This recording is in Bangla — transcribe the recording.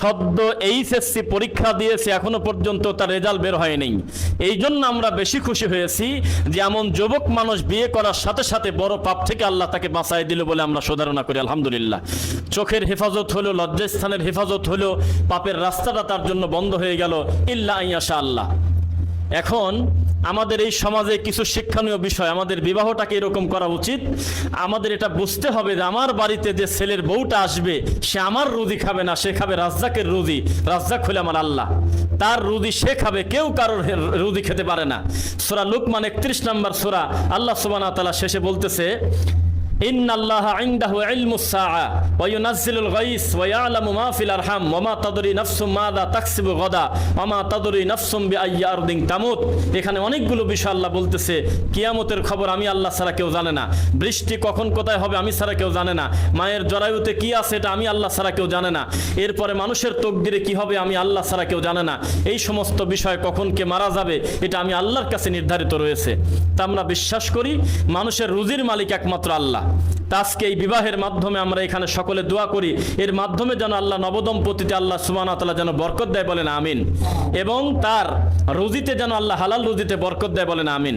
সদ্য এইচএসসি পরীক্ষা দিয়েছে, এখনও পর্যন্ত তার রেজাল্ট বের হয়নি। এই জন্য আমরা বেশি খুশি হয়েছি যে এমন যুবক মানুষ বিয়ে করার সাথে সাথে বড় পাপ থেকে আল্লাহ তাকে বাঁচাই দিল বলে আমরা সুধারণা করি, আলহামদুলিল্লাহ। চোখের হেফাজত হলো, লজ্জাস্থানের হেফাজত হলো, পাপের রাস্তাটা তার জন্য বন্ধ হয়ে গেল, ইল্লা আইয়াশা আল্লাহ। এখন আমাদের এই সমাজে কিছু শিক্ষণীয় বিষয়, আমাদের বিবাহটাকে এরকম করা উচিত। আমাদের এটা বুঝতে হবে যে আমার বাড়িতে যে ছেলের বউটা আসবে, সে আমার রুদি খাবে না, সে খাবে রাজ্জাকের রুদি রাজ্জাক হলে আমার আল্লাহ। তার রুদি সে খাবে, কেউ কারোর রুদি খেতে পারে না। সোরা লুকমান একত্রিশ নম্বর সোরা, আল্লাহ সুবানা তালা শেষে বলতেছে إن الله عنده علم الساعة وينزل الغيث ويعلم ما في الأرحام وما تدري نفس ماذا تكسب غدا وما تدري نفس بأي أرض تموت এখানে অনেকগুলো বিষয় আল্লাহ বলতেছে কিয়ামতের খবর আমি আল্লাহ ছাড়া কেউ জানে না বৃষ্টি কখন কোথায় হবে আমি ছাড়া কেউ জানে না মায়ের জরায়ুতে কি আছে এটা আমি আল্লাহ ছাড়া কেউ জানে না এরপরে মানুষের তকদিরে কি হবে আমি আল্লাহ ছাড়া কেউ জানে না এই সমস্ত বিষয় কখন কে মারা যাবে এটা আমি আল্লাহর কাছে নির্ধারিত রয়েছে তা আমরা বিশ্বাস করি মানুষের রুজির মালিক একমাত্র আল্লাহ তা আজকে এই বিবাহের মাধ্যমে আমরা এখানে সকলে দোয়া করি। এর মাধ্যমে যেন আল্লাহ নবদম্পতিতে আল্লাহ সুমান তালা যেন বরকত দেয় বলেন, আমিন। এবং তার রুজিতে যেন আল্লাহ হালাল রুজিতে বরকত দেয় বলেন, আমিন।